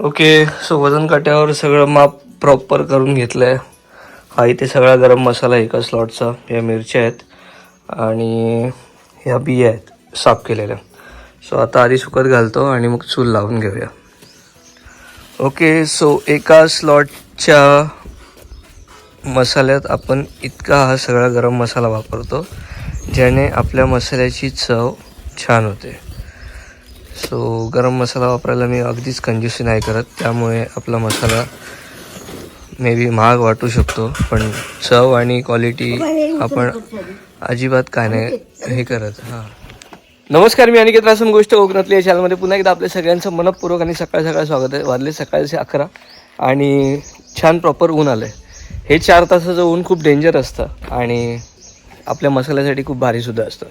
Okay so वजन काट्यावर सगळं माप प्रॉपर करून घेतलं आहे हा इथे सगळा गरम मसाला एका स्लॉटचा या मिरच्या आहेत. आणि ह्या बिया आहेत साफ केलेल्या. सो आता आधी सुकत घालतो आणि मग चूल लावून घेऊया. ओके सो एका स्लॉटच्या मसाल्यात आपण इतका हा सगळा गरम मसाला वापरतो ज्याने आपल्या मसाल्याची चव छान होते. सो गरम मसाला वापरायला मी अगदीच कंज्युसी नाही करत. त्यामुळे आपला मसाला मे बी महाग वाटू शकतो पण चव आणि क्वालिटी आपण अजिबात काय नाही हे करत हां. नमस्कार मी अनिकेत रासून गोष्ट कोकणातली या चॅनलमध्ये पुन्हा एकदा आपल्या सगळ्यांचं मनपूर्वक आणि सकाळ सकाळ स्वागत आहे. वाजले सकाळचे अकरा आणि छान प्रॉपर ऊन आलं आहे हे चार तासाचं ऊन खूप डेंजर असतं आणि आपल्या मसाल्यासाठी खूप भारीसुद्धा असतं.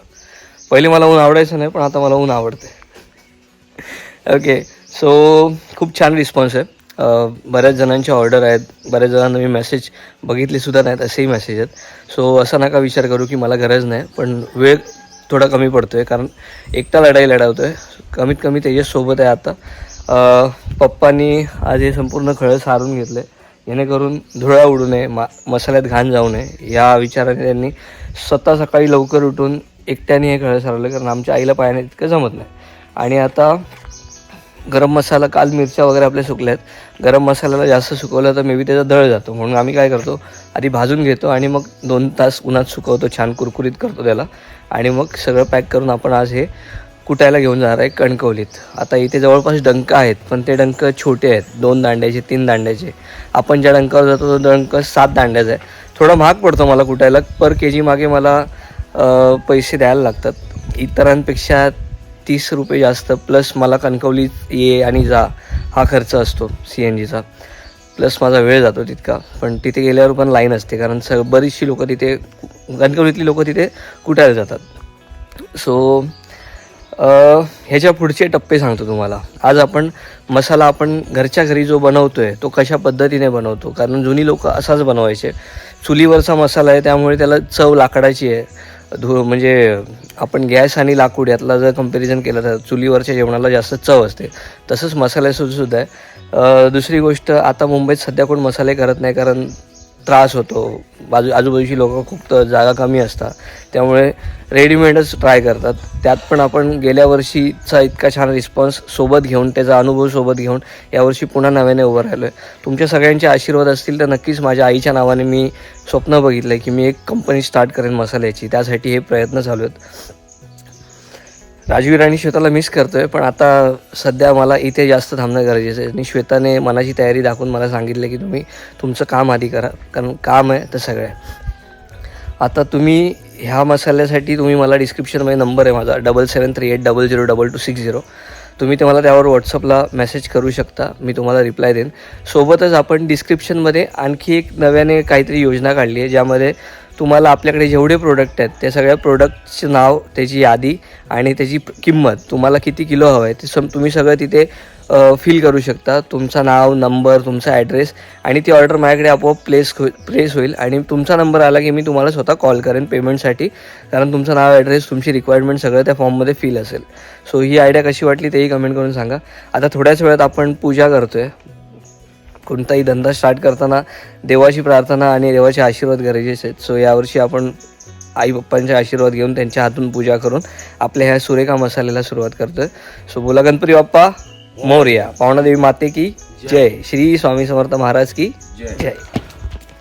पहिले मला ऊन आवडायचं नाही पण आता मला ऊन आवडते ओके सो खूप छान रिस्पॉन्स आहे. बऱ्याच जणांच्या ऑर्डर आहेत. बऱ्याच जणांना मी मेसेज बघितले सुद्धा नाहीत असेही मेसेज आहेत. सो असा नका विचार करू की मला गरज नाही पण वेळ थोडा कमी पडतो आहे कारण एकटा लढाई लढावतो आहे कमीत कमी त्याच्यासोबत आहे आता. पप्पांनी आज हे संपूर्ण खळं सारून घेतलं. आहे जेणेकरून धुळा उडू नये मा मसाल्यात घाण जाऊ नये. या विचाराने त्यांनी स्वतः सकाळी लवकर उठून एकट्याने हे खळं सारवलं कारण आमच्या आईला पायाने इतकं जमत नाही. आणि आता गरम मसाला काल मिरच्या वगैरे आपल्या सुकल्या आहेत गरम मसाल्याला जास्त सुकवलं तर मे बी त्याचा दळ जातो. म्हणून आम्ही काय करतो आधी भाजून घेतो आणि मग दोन तास उन्हात सुकवतो छान कुरकुरीत करतो त्याला. आणि मग सगळं पॅक करून आपण आज हे कुटायला घेऊन जाणार आहे कणकवलीत. आता इथे जवळपास डंक आहेत पण ते डंक छोटे आहेत. दोन दांड्याचे तीन दांड्याचे. आपण ज्या डंकावर जातो तो डंक सात दांड्याचा आहे. थोडा महाग पडतो मला कुटायला. पर के जी मागे मला पैसे द्यायला लागतात. इतरांपेक्षा तीस रुपये जास्त प्लस मला कणकवली ये आणि जा हा खर्च असतो सी एन जीचा प्लस माझा वेळ जातो तितका. पण तिथे गेल्यावर पण लाईन असते कारण स बरीचशी लोकं तिथे कणकवलीतली लोकं तिथे कुटायला जातात. सो ह्याच्या पुढचे टप्पे सांगतो तुम्हाला. आज आपण मसाला आपण घरच्या घरी जो बनवतो आहे तो कशा पद्धतीने बनवतो? कारण जुनी लोक असाच बनवायचे. चुलीवरचा मसाला आहे त्यामुळे त्याला चव लाकडाची आहे. धू म्हणजे आपण गॅस आणि लाकूड यातला जर कंपॅरिझन केलं तर चुलीवरच्या जेवणाला जास्त चव असते. तसंच मसाल्याचं सुद्धा आहे. दुसरी गोष्ट आता मुंबईत सध्या कोण मसाले करत नाही कारण त्रास होतो. बाजू आजूबाजूची लोकं खूप जागा कमी असतात. त्यामुळे रेडीमेडच ट्राय करतात. त्यात पण आपण गेल्या वर्षीचा इतका छान रिस्पॉन्स सोबत घेऊन त्याचा अनुभव सोबत घेऊन यावर्षी पुन्हा नव्याने उभं राहिलो आहे तुमच्या सगळ्यांचे आशीर्वाद असतील तर नक्कीच माझ्या आईच्या नावाने मी स्वप्न बघितलं आहे की मी एक कंपनी स्टार्ट करेन मसाल्याची. त्यासाठी हे प्रयत्न चालू आहेत. राजवीर आणि श्वेताला मिस करतोय पण आता सध्या मला इथे जास्त थांबणं गरजेचं आहे. आणि श्वेताने मनाची तयारी दाखवून मला सांगितलं की तुम्ही तुमचं काम आधी करा कारण काम आहे तर सगळं आहे. आता तुम्ही ह्या मसाल्यासाठी तुम्ही मला डिस्क्रिप्शनमध्ये नंबर आहे माझा double seven three eight double zero double two six zero तुम्ही ते मला त्यावर व्हॉट्सअपला मेसेज करू शकता मी तुम्हाला रिप्लाय देईन. सोबतच आपण डिस्क्रिप्शनमध्ये आणखी एक नव्याने काहीतरी योजना काढली आहे ज्यामध्ये तुम्हाला आपल्याकडे जेवढे प्रोडक्ट आहेत त्या सगळ्या प्रोडक्टचं नाव त्याची यादी आणि त्याची किंमत तुम्हाला किती किलो हवं आहे ते सम तुम्ही सगळं तिथे फिल करू शकता. तुमचं नाव नंबर तुमचा ॲड्रेस आणि ती ऑर्डर माझ्याकडे आपोआप प्लेस हो प्लेस होईल आणि तुमचा नंबर आला की मी तुम्हाला स्वतः कॉल करेन पेमेंटसाठी कारण तुमचं नाव ॲड्रेस तुमची रिक्वायरमेंट सगळं त्या फॉर्ममध्ये फिल असेल. सो ही आयडिया कशी वाटली तेही कमेंट करून सांगा. आता थोड्याच वेळात आपण पूजा करतो आहे कोणताही धंदा स्टार्ट करताना देवाची प्रार्थना आणि देवाचे आशीर्वाद गरजेचे आहेत. सो यावर्षी आपण आई पप्पांचे आशीर्वाद घेऊन त्यांच्या हातून पूजा करून आपल्या ह्या सुरेखा मसाल्याला सुरुवात करतोय. सो बोला गणपती बाप्पा मोर्या. पावणादेवी माते की जय. श्री स्वामी समर्थ महाराज की जय.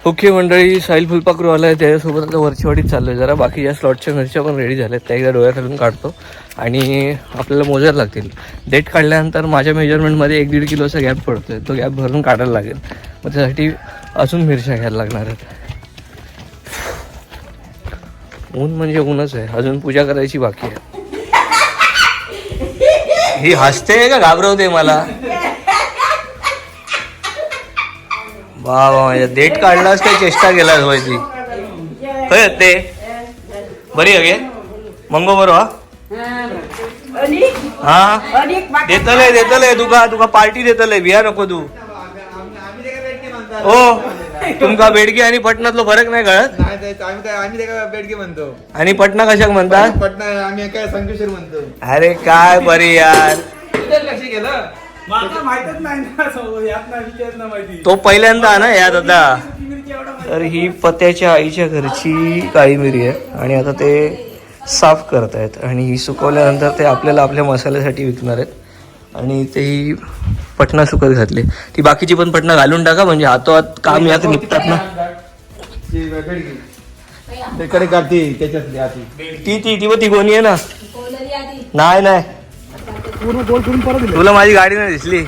ओके मंडळी साहिल फुलपाखरू आला आहे त्याच्यासोबत आता वरचीवाडीत चाललो आहे जरा बाकी या स्लॉटच्या मिरच्या पण रेडी झाल्यात. त्या एकदा डोळ्याखालून काढतो. आणि आपल्याला मोजायला लागतील. डेट काढल्यानंतर माझ्या मेजरमेंटमध्ये एक दीड किलोचा गॅप पडतो आहे तो गॅप भरून काढायला लागेल. मग त्यासाठी अजून मिरच्या घ्यायला लागणार आहेत. ऊन म्हणजे ऊनच आहे. अजून पूजा करायची बाकी आहे. ही हसते का? घाबरवते मला? वा वा डेट काढलास काय? चेष्टा केलास माहिती होय ते. बरी आहे गे मंगो बरो हा हा? देतलय देतलय तुका तुका पार्टी देतलय बिया नको तू. हो तुमका बेडगी आणि पटणातलो फरक नाही कळत? आम्ही काय आम्ही त्याला बेडके म्हणतो. आणि पटना कशाक म्हणतात पटना आम्ही काय संकेश्वर म्हणतो. अरे काय बरी यार. लक्ष केलं माका माहितच नाही ना सो- यात नाही विचारत ना माहिती. तो पहिल्यांदा ना एवढा माहिती तर ही पत्याच्या आईच्या घरची काळी मिरी आहे आणि आता ते साफ करत आहेत. आणि ही सुकवल्यानंतर ते आपल्याला आपल्या मसाल्यासाठी विकणार आहेत. आणि ते ही पटना सुकत घातली. ती बाकीची पण पटना घालून टाका म्हणजे हातोहात काम यात निघतात ना. ती ती ती ती व ती कोणी आहे ना. नाही नाही. पूर्ण गोल करून परत दिलं. तुला माझी गाडी नाही दिसली.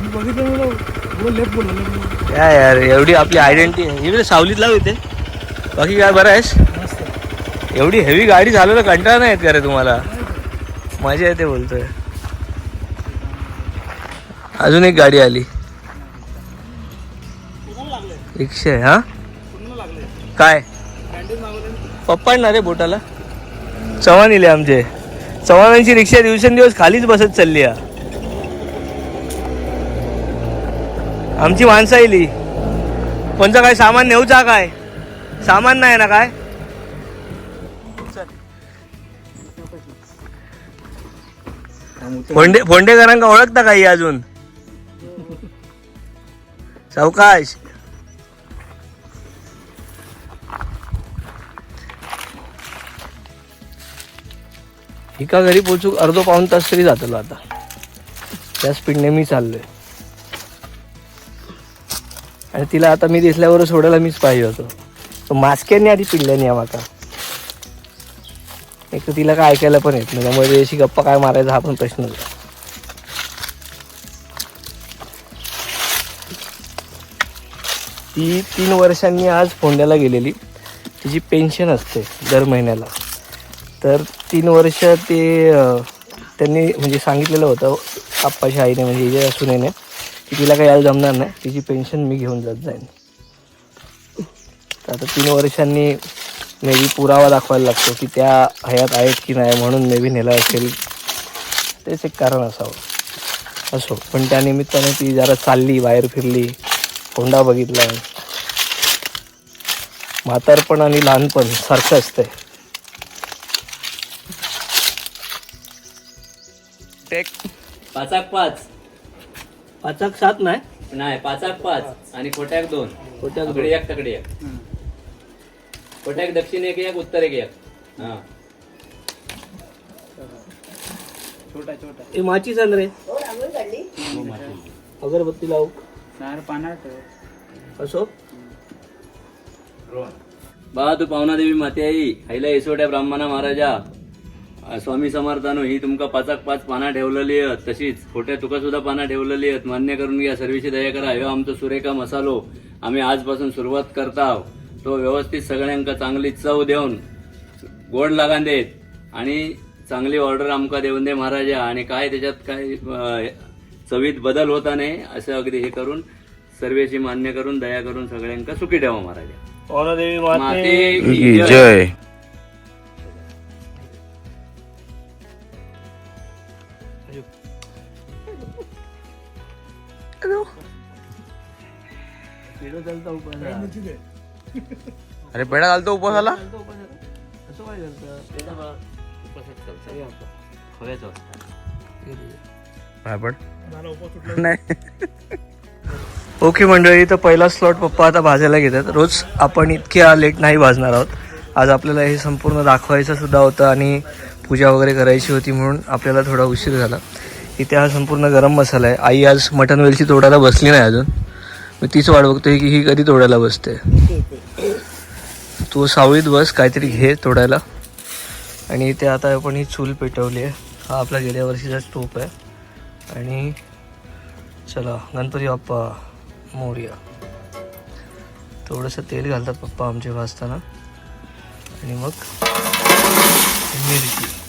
मी बघितलं मला पुढं लेफ्ट बोललो left काय यार एवढी आपली आयडेंटिटी आहे इकडे सावलीत लाव इथे. बाकी काय बरं आहेस? एवढी हेवी गाडी चालवलं कंटाळा नाही येत का रे तुम्हाला. मजा येते बोलतोय. अजून एक गाडी आली. रिक्षा आहे हा? काय? पप्पा रे बोटाला? चव्हाण इले आमचे. चव्हाणांची रिक्षा दिवसेंदिवस खालीच बसत चालली आहे. आमची माणसं आली कोणतं काय सामान नेऊचा काय? सामान नाही ना काय? फोंडे फोंडेकरांका ओळखता काही अजून? सावकाश. एका घरी पोचू अर्धो पाऊन तास तरी जातलो आता. त्या स्पीडने मी चाललोय. आणि तिला आता मी दिसल्यावर सोडायला मीच पाहिजे होतो. तो मास्क्यांनी आधी पिडल्याने या माका. एक तर तिला काय ऐकायला पण येत नाही त्यामुळे अशी गप्पा काय मारायचा हा पण प्रश्न होता ती तीन वर्षांनी आज फोंड्याला गेलेली. तिची पेन्शन असते दर महिन्याला. तर तीन वर्ष ते त्यांनी म्हणजे सांगितलेलं होतं आप्पाच्या आईने म्हणजे हिच्या सुनेने की तिला काही यायला जमणार नाही तिची पेन्शन मी घेऊन जात जाईन. तर आता तीन वर्षांनी मे बी पुरावा दाखवायला लागतो की त्या हयात आहेत की नाही म्हणून मे बी नेला असेल. तेच एक कारण असावं. असो पण त्या निमित्ताने ती जरा चालली बाहेर फिरली होंडा बघितला. म्हातारपण आणि लहानपण सारखं असतंय. पाचाक पाच. पाचाक सात नाही? नाही पाचाक पाच. आणि खोट्याक दोन. खोट्याक दोन. तकडी एक तकडी एक. खोट्याक दक्षिण एक एक उत्तर एक एक. हा. छोटा छोटा. ए माची सांग रे? अगरबत्ती लावू. पाण्यात ठेव असो. बा तू पावना देवी माते आई. आईला येसोट्या ब्राह्मणा महाराजा. स्वामी समर्थानो ही तुमका पाचाक पाच पाना ठेवलेली आहेत. तशीच खोट्या तुका सुद्धा पाना ठेवलेली आहेत. मान्य करून घ्या सर्वीची दया करा. ह्यो आमचं सुरेखा मसालो. आम्ही आजपासून सुरुवात करता तो व्यवस्थित सगळ्यांका चांगली चव देऊन गोड लागान देत आणि चांगली ऑर्डर आमका देऊन दे महाराजा. आणि काय त्याच्यात काय चवीत बदल होता नाही असं अगदी हे करून सर्वेची मान्य करून दया करून सगळ्यांका सुखी ठेवा महाराजा. अरे पेढा घालतो काय पण. ओके मंडळी तर पहिला स्लॉट पप्पा आता भाजायला घेतात. रोज आपण इतक्या लेट नाही भाजणार आहोत. आज आपल्याला हे संपूर्ण दाखवायचं सुद्धा होतं आणि पूजा वगैरे करायची होती म्हणून आपल्याला थोडा उशीर झाला. इथे हा संपूर्ण गरम मसाला आहे. आई आज मटन वेलची तोडायला बसली नाही अजून. मी तीच वाट बघतोय की ही कधी तोडायला बसते. तू सावळीत बस काहीतरी घे तोडायला. आणि इथे आता आपण ही चूल पेटवली आहे. हा आपला गेल्या वर्षीचा स्टोप आहे. आणि चला गणपती बाप्पा मोर्या. थोडंसं तेल घालतात पप्पा आमचे भाजताना. आणि मग मिरची.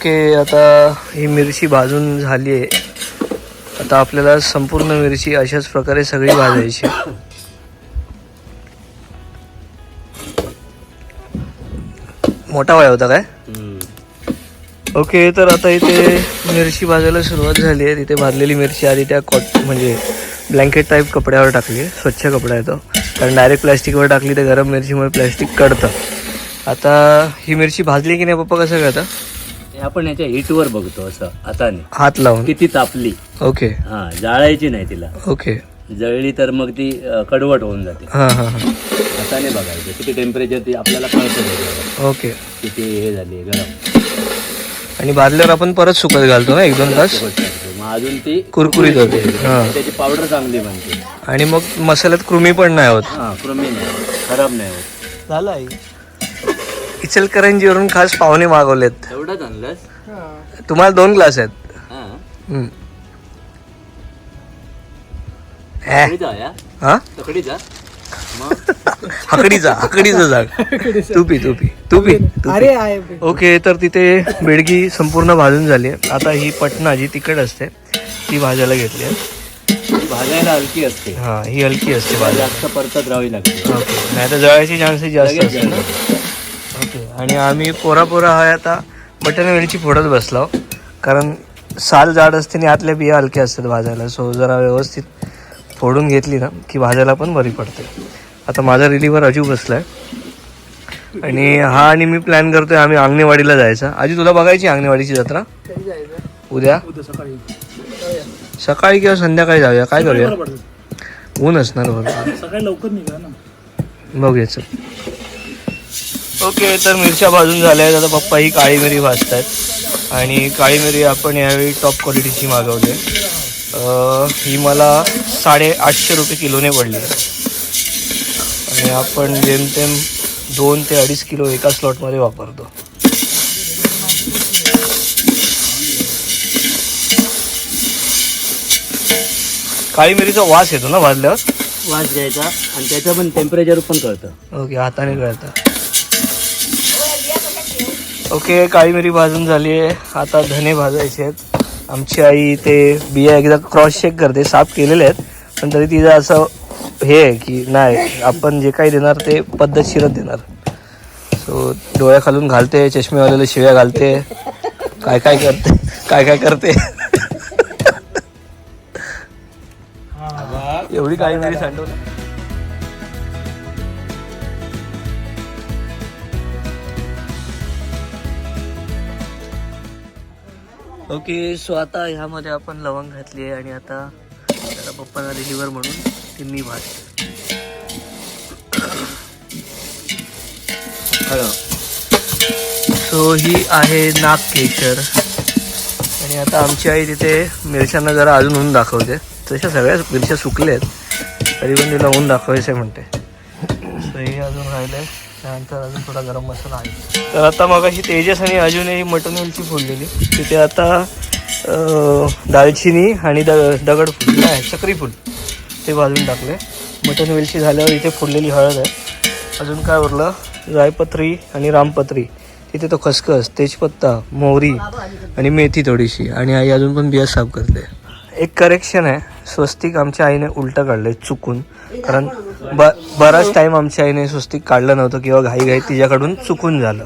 ओके आता ही मिरची भाजून झाली आहे. आता आपल्याला संपूर्ण मिरची अशाच प्रकारे सगळी भाजायची. मोठा वाया होता काय? ओके तर आता इथे मिरची भाजायला सुरुवात झाली आहे. तिथे भाजलेली मिरची आधी त्या कॉट म्हणजे ब्लँकेट टाईप कपड्यावर टाकली आहे. स्वच्छ कपडा येतो कारण डायरेक्ट प्लॅस्टिकवर टाकली तर गरम मिरचीमुळे प्लॅस्टिक कडतं. आता ही मिरची भाजली की नाही पप्पा कसं कळतं हे आपण याच्या हिटवर बघतो असं हाताने. हात लावून. किती तापली. ओके. हा जाळायची नाही तिला. ओके. जळली तर मग ती अ, कडवट होऊन जाते. हां हां हां. हाताने बघायचं किती टेम्परेचर ती आपल्याला कळतं त्याच्यावर. ओके. किती हे झाली गरम. आणि भाजल्यावर आपण परत सुकत घालतो ना एक दोन तास मग अजून ती कुरकुरीत होते. हां. त्याची पावडर चांगली बनते. आणि मग मसाल्यात कृमी पण नाही होत. हा कृमी नाही होत, खराब नाही होत. झालं आई. इचलकरंजीवरून खास पाहुणे मागवलेत. एवढंच आणलंस? तुम्हाला दोन ग्लास आहेत. हा. हम्म. ऍ, तकडीचा या? हा? तकडीचा मग? हकडीचा हकडीचा जाग तू पी तू पी तू पी तू पी. आहे ओके तर तिथे बेडगी संपूर्ण भाजून झाली आहे. आता ही पटना जी तिखट असते ती भाजायला घेतली आहे. ती भाजायला हलकी असते. हा ही हलकी असते भाजा जास्त परतत राहावी लागते. ओके नाही तर जळायचे चान्सेस जास्त लगेच असतात ना. ओके आणि आम्ही पोरा पोरा हा आता बटन वेलची फोडत बसलो. कारण साल जाड असते आणि आतल्या बिया हलक्या असतात भाजायला. सो जरा व्यवस्थित फोडून घेतली ना की भाजायला पण बरी पडते. आता माझा रिलीवर अजू बसलाय. आणि हा आणि मी प्लॅन करतोय आम्ही अंगणेवाडीला जायचा. आजी तुला बघायची अंगणेवाडीची जत्रा? उद्या? सकाळी. सकाळी किंवा संध्याकाळी जाऊया. काय करूया? ऊन असणार बरोबर सकाळी लवकर निघा ना. बघूया चल. ओके तर मिरच्या भाजून झाल्या आहेत. आता पप्पा ही काळी मिरी भाजतायत. आणि काळी मिरी आपण यावेळी टॉप क्वालिटीची मागवली ही मला साडे आठशे रुपये किलोने पडली. आणि आपण जेमतेम दोन ते अडीच किलो एका स्लॉटमध्ये वापरतो. काळी मिरीचा वास येतो ना भाजल्यावर? वास घ्यायचा आणि त्याचं पण टेम्परेचर पण कळतं. ओके हाताने कळतं. ओके काळी मिरी भाजून झाली आहे. आता धने भाजायचे आहेत. आमची आई ते बिया एकदा क्रॉस चेक करते. साफ केलेले आहेत पण तरी तिचं असं हे आहे की नाही आपण जे काही देणार ते पद्धतशीरच देणार. सो डोळ्या खालून घालते चष्मेवाल्याला शिव्या घालते. काय काय करते काय काय करते? एवढी काळी मिरी सांडवली. ओके सो आता ह्यामध्ये आपण लवंग घातली आहे आणि आता त्याला पप्पांना रिलिव्हर म्हणून ती मी भाजते सो ही आहे नाग केशर. आणि आता आमची आई तिथे मिरच्यांना जरा अजून ऊन दाखवते. तशा सगळ्याच मिरच्या सुकल्या आहेत तरी पण तिला ऊन दाखवायचं म्हणते. सो हे अजून राहिलंय. त्यानंतर अजून थोडा गरम मसाला आहे. तर आता मग अशी तेजस आणि अजूनही मटन वेलची फोडलेली. तिथे आता दालचिनी आणि द दगड फुल नाही चक्रीफूल ते भाजून टाकले. मटन वेलची झाल्यावर इथे फोडलेली हळद आहे. अजून काय उरलं? जायपत्री आणि रामपत्री. तिथे तो खसखस तेजपत्ता मोहरी आणि मेथी थोडीशी. आणि आई अजून पण बिया साफ करते. एक करेक्शन आहे. स्वस्तिक आमच्या आईने उलटं काढलं चुकून. कारण ब बराच टाइम आमच्या आईने स्वस्तिक काढलं नव्हतं किंवा घाई तिच्याकडून चुकून झालं.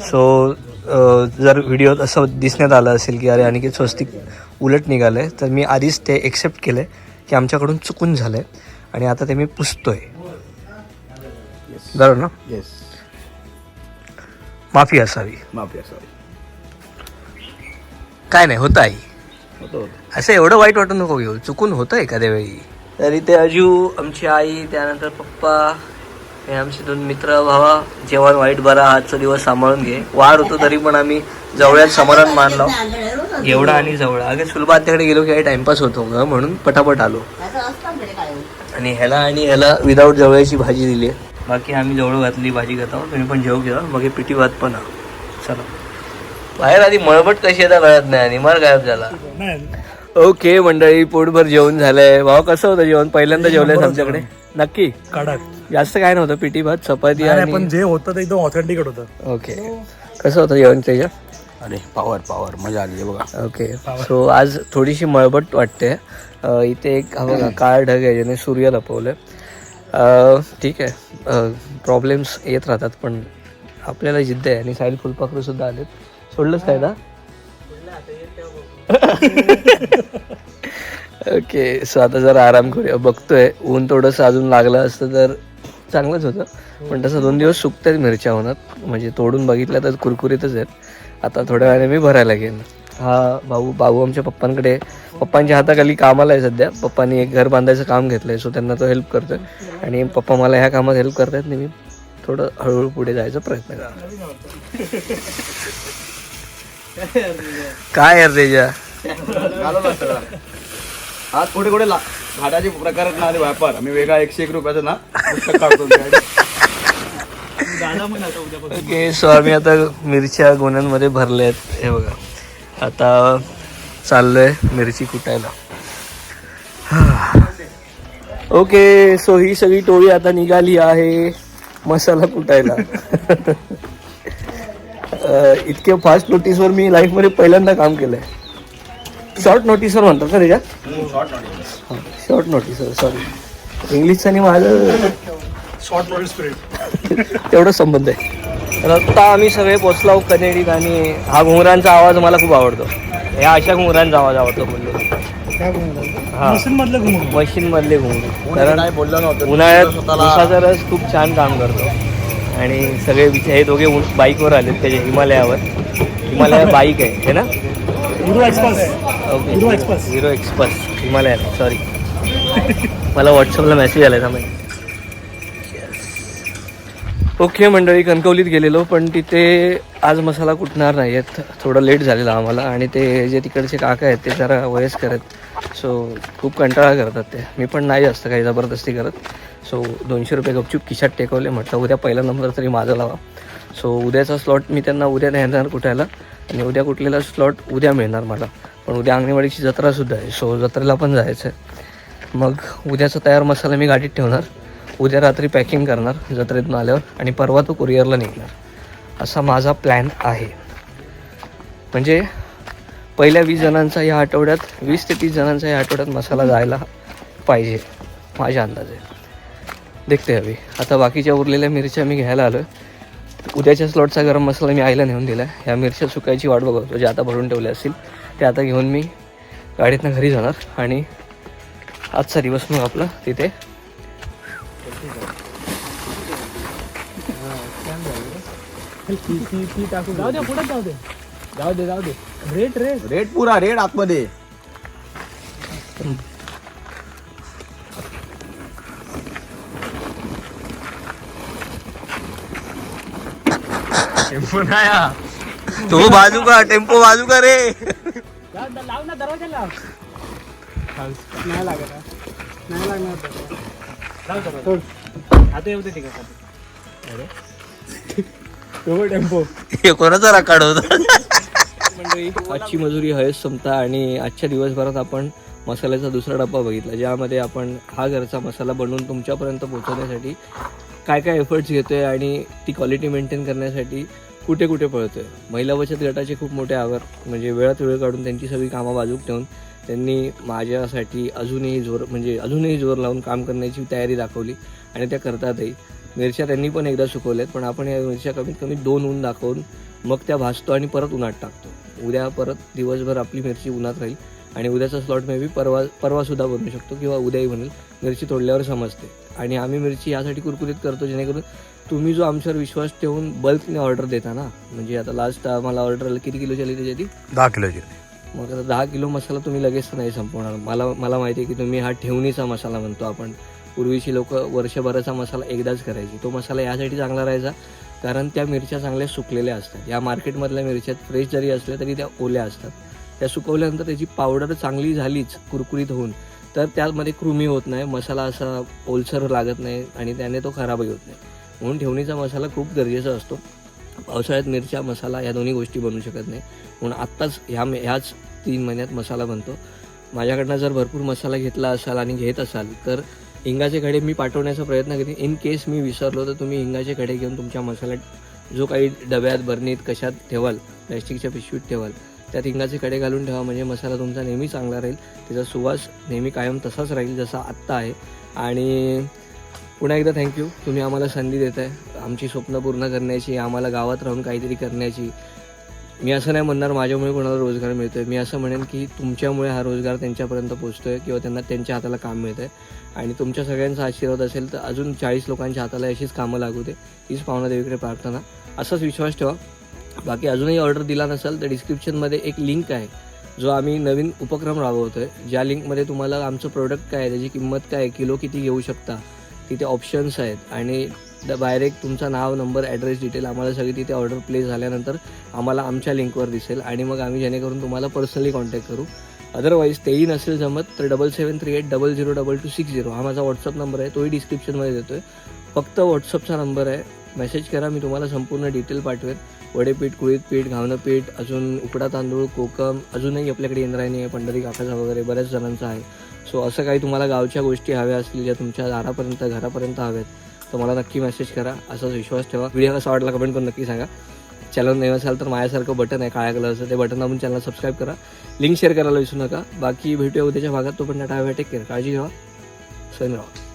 सो जर व्हिडिओत असं दिसण्यात आलं असेल की अरे आणखी स्वस्तिक उलट निघालंय तर मी आधीच ते एक्सेप्ट केलंय की आमच्याकडून चुकून झालंय आणि आता ते मी पुसतोय. बरोबर ना? येस माफी असावी. माफी असावी. काय नाही होतं आई असं एवढं वाईट वाटू नको घेऊ. चुकून होतं एखाद्या वेळी. तरी ते अजू आमची आई त्यानंतर पप्पा हे आमचे दोन मित्र भावा जेवण वाईट बरा आजचा दिवस सांभाळून घे. वाढ होतो तरी पण आम्ही जवळ्यात समाधान मानलो. एवढा आणि जवळ. अगे सुलभात्याकडे गेलो की टाइमपास होतो ग म्हणून पटापट आलो. आणि ह्याला आणि ह्याला विदाऊट जवळची भाजी दिली आहे. बाकी आम्ही जवळ घातली भाजी घेतो तुम्ही पण जेव घ्या मग पिटी भात पण चला. बाहेर आधी मळबट कशी येतात कळत नाही आणि मार गायब झाला. ओके मंडळी पोटभर जेवण झालंय. भाऊ कसं होतं जेवण? पहिल्यांदा जेवलंय आमच्याकडे? नक्की? कडक जास्त काय नव्हतं पिठी भात चपाती आणि पण जे होतं ते एकदम ऑथेंटिक होतं. ओके. कसं होतं जेवण त्याच्या? अरे पॉवर पॉवर मजा आली बघा. ओके. सो आज थोडीशी मळबट वाटते. इथे एक बघा काळ ढग आहे ज्याने सूर्य लपवलं ठीक आहे. प्रॉब्लेम्स येत राहतात पण आपल्याला जिद्द आहे आणि साहिल फुलपाखरू सुद्धा आलेत. सोडलंच काय ना ओके सो आता जरा आराम करूया. बघतोय ऊन थोडंसं अजून लागलं असतं तर चांगलंच होतं. पण तसं दोन दिवस सुकतात मिरच्या होणार म्हणजे तोडून बघितल्या तर कुरकुरीतच आहेत. आता थोड्या वेळाने मी भरायला घेईन. हा भाऊ भाऊ आमच्या पप्पांकडे आहे. पप्पांच्या हाताखाली कामाला आहे सध्या. पप्पांनी एक घर बांधायचं काम घेतलंय सो त्यांना तो हेल्प करतोय. आणि पप्पा मला ह्या कामात हेल्प करतायत नेहमी मी थोडं हळूहळू पुढे जायचा प्रयत्न करा काय यार त्याच्या आज कुठे कुठे ला- झाडाचे प्रकार आहेत ना आणि व्यापार. आम्ही वेगळा एकशे एक रुपयाचा ना पुस्तक काढतो. ओके सो आम्ही आता मिरच्या गोण्यांमध्ये भरले आहेत हे बघा. आता चाललोय मिरची कुटायला. ओके सो ही सगळी टोळी आता निघाली आहे मसाला कुटायला. इतके फास्ट नोटीसवर मी लाईफमध्ये पहिल्यांदा काम केलंय. शॉर्ट नोटीसवर म्हणतात का त्याच्यात? शॉर्ट नोटीसवर सॉरी इंग्लिशचं आणि माझं शॉर्ट नोटीस तेवढं संबंध आहे. तर आत्ता आम्ही सगळे पोचलो कनेडीत आणि हा घुंगरांचा आवाज मला खूप आवडतो. ह्या अशा घुंगरांचा आवाज आवडतो बोललो. हा मशीन मधलं घुमून मशीन मधले घुंगरू. कारण काय बोललं नव्हतं उन्हाळ्यात उसाचा रस खूप छान काम करतो. आणि सगळे बिचे हे दोघे बाईकवर आलेत त्याच्या हिमालयावर. हिमालया बाईक आहे हे ना? Hero Express. Hero Express Himalaya sorry मला व्हॉट्सअपला मेसेज आला थांबा ओके मंडळी कणकवलीत गेलेलो पण तिथे आज मसाला कुटणार नाही आहेत. थोडं लेट झालेलं आम्हाला आणि ते जे तिकडचे काका आहेत ते जरा वयस्कर आहेत. सो खूप कंटाळा करतात ते. मी पण नाही असतं काही जबरदस्ती करत. सो दोनशे रुपये गपचूप खिशात टेकवले. म्हटलं उद्या पहिला नंबर तरी माझा लावा. सो उद्याचा स्लॉट मी त्यांना उद्या नेणार कुठायला आणि उद्या कुठलेला स्लॉट उद्या मिळणार मला. पण उद्या अंगणवाडीची जत्रासुद्धा आहे. सो जत्रेला पण जायचं आहे मग उद्याचा तयार मसाला मी गाडीत ठेवणार. उद्या रात्री पॅकिंग करणार जत्रेतून आल्यावर आणि परवा तो कुरिअरला निघणार. असा माझा प्लॅन आहे. म्हणजे पहिल्या वीस जणांचा या आठवड्यात वीस ते तीस जणांचा या आठवड्यात मसाला जायला पाहिजे माझ्या अंदाजे. देखते हवी आता बाकीच्या उरलेल्या मिरच्या मी घ्यायला आलो उद्याच्या स्लॉटचा गरम मसाला मी आईला नेऊन दिला ह्या मिरच्या सुकायची वाट बघतो जे आता भरून ठेवले असतील ते आता घेऊन मी गाडीतनं घरी जाणार आणि आजचा दिवस मग आपला तिथे जाऊ दे पुढे जाऊ दे. जाऊ दे जाऊ दे. Rate rate. रेट पुरा रेट आतमध्ये. तो बाजू का टेम्पो बाजू का रे? लाव ना दरवाजा लाव. नाही लागत हा. नाही लागणार. लाव दरवाजा. सोड. आता येऊ दे तिकडे. टेम्पो. हे कोणाचा राखाड होता? मंडळी आजची मजुरी हयच संपता आणि आजच्या दिवसभरात आपण मसाल्याचा दुसरा डब्बा बघितला ज्यामध्ये आपण हा घरचा मसाला बनवून तुमच्यापर्यंत पोहोचवण्यासाठी काय काय एफर्ट्स घेतोय आणि ती क्वालिटी मेंटेन करण्यासाठी कुठे कुठे पळतोय. महिला बचत गटाचे खूप मोठे आभार. म्हणजे वेळात वेळ काढून त्यांची सगळी कामं बाजूक ठेवून त्यांनी माझ्यासाठी अजूनही जोर म्हणजे अजूनही जोर लावून काम करण्याची तयारी दाखवली आणि त्या करतातही. मिरच्या त्यांनी पण एकदा सुकवल्यात पण आपण या मिरच्या कमीत कमी दोन ऊन दाखवून मग त्या भाजतो आणि परत उन्हात टाकतो. उद्या परत दिवसभर आपली मिरची उन्हात राहील आणि उद्याचा स्लॉट मे बी परवा परवासुद्धा बनवू शकतो किंवा उद्याही बनेल. मिरची तोडल्यावर समजते. आणि आम्ही मिरची यासाठी कुरकुरीत करतो जेणेकरून तुम्ही जो आमच्यावर विश्वास ठेवून बल्कने ऑर्डर देता ना म्हणजे आता लास्ट आम्हाला ऑर्डर किती किलोची आली त्याची दहा किलोची मग आता दहा किलो मसाला तुम्ही लगेच नाही संपवणार. मला मला माहिती आहे की तुम्ही हा ठेवणीचा मसाला म्हणतो आपण. पूर्वीची लोक वर्षभराचा मसाला एकदाच करायची. तो मसाला यासाठी चांगला राहायचा कारण त्या मिरच्या चांगल्या सुकलेल्या असतात. या मार्केटमधल्या मिरच्या फ्रेश जरी असल्या तरी त्या ओल्या असतात. त्या सुकवल्यानंतर त्याची पावडर चांगली झालीच कुरकुरीत होऊन तर त्यामध्ये कृमी होत नाही मसाला असा ओलसर लागत नाही आणि त्याने तो खराबही होत नाही. म्हणून ठेवणीचा मसाला खूप गरजेचा असतो. पावसाळ्यात मिरच्या मसाला या दोन्ही गोष्टी बनू शकत नाही. म्हणून आत्ताच ह्या ह्याच तीन महिन्यात मसाला बनतो. माझ्याकडनं जर भरपूर मसाला घेतला असाल आणि घेत असाल तर हिंगाचे खडे मी पाठवण्याचा प्रयत्न करेन इन केस मी विसरलो तर तुम्ही हिंगाचे खडे घेऊन तुमच्या मसाल्यात जो काही डब्यात बरणीत कशात ठेवाल प्लॅस्टिकच्या पिशवीत ठेवाल त्यात हिंगाचे खडे घालून ठेवा. म्हणजे मसाला तुमचा नेहमी चांगला राहील. त्याचा सुवास नेहमी कायम तसाच राहील जसा आत्ता आहे. आणि पुन्हा एकदा थँक्यू तुम्ही आम्हाला संधी देत आहे आमची स्वप्न पूर्ण करण्याची आम्हाला गावात राहून काहीतरी करण्याची. मी असं नाही म्हणणार माझ्यामुळे कोणाला रोजगार मिळतोय. मी असं म्हणेन की तुमच्यामुळे हा रोजगार त्यांच्यापर्यंत पोहोचतोय किंवा त्यांना त्यांच्या हाताला काम मिळतंय. आणि तुमच्या सगळ्यांचा आशीर्वाद असेल तर अजून चाळीस लोकांच्या हाताला अशीच कामं लागू दे. हीच देवीकडे प्रार्थना. असाच विश्वास ठेवा. बाकी अजूनही ऑर्डर दिला नसेल तर डिस्क्रिप्शनमध्ये एक लिंक आहे. जो आम्ही नवीन उपक्रम राबवतोय. ज्या लिंकमध्ये तुम्हाला आमचं प्रोडक्ट काय आहे त्याची किंमत काय आहे किलो किती घेऊ शकता तिथे ऑप्शन्स आहेत. आणि डायरेक्ट तुमचं नाव नंबर ॲड्रेस डिटेल आम्हाला सगळी तिथे ऑर्डर प्लेस झाल्यानंतर आम्हाला आमच्या लिंकवर दिसेल. आणि मग आम्ही जेणेकरून तुम्हाला पर्सनली कॉन्टॅक्ट करू. अदरवाईज तेही नसेल जमत तर double seven three eight double zero double two six zero हा माझा व्हॉट्सअप नंबर आहे. तोही डिस्क्रिप्शनमध्ये देतो आहे फक्त व्हॉट्सअपचा नंबर आहे. मेसेज करा मी तुम्हाला संपूर्ण डिटेल पाठवेन. वडेपीठ कुळीत पीठ घावणं पीठ अजून उकडा तांदूळ कोकम अजूनही आपल्याकडे इंद्रायणी आहे पंढरी काकाचा वगैरे बऱ्याच जणांचा आहे. सो असं काही तुम्हाला गावच्या गोष्टी हव्या असतील ज्या तुमच्या दारापर्यंत घरापर्यंत हव्यात. तर मला नक्की मेसेज करा. असाच विश्वास ठेवा. व्हिडिओ कसा वाटला कमेंट करून नक्की सांगा. चॅनल नाही असाल तर माझ्यासारखं बटन आहे काळ्या कलरचं ते बटन आपण चॅनल सबस्क्राईब करा. लिंक शेअर करायला विसरू नका. बाकी भेटूया उद्याच्या भागात तो पण टाटा टेक केअर काळजी घ्या. सैन राहा.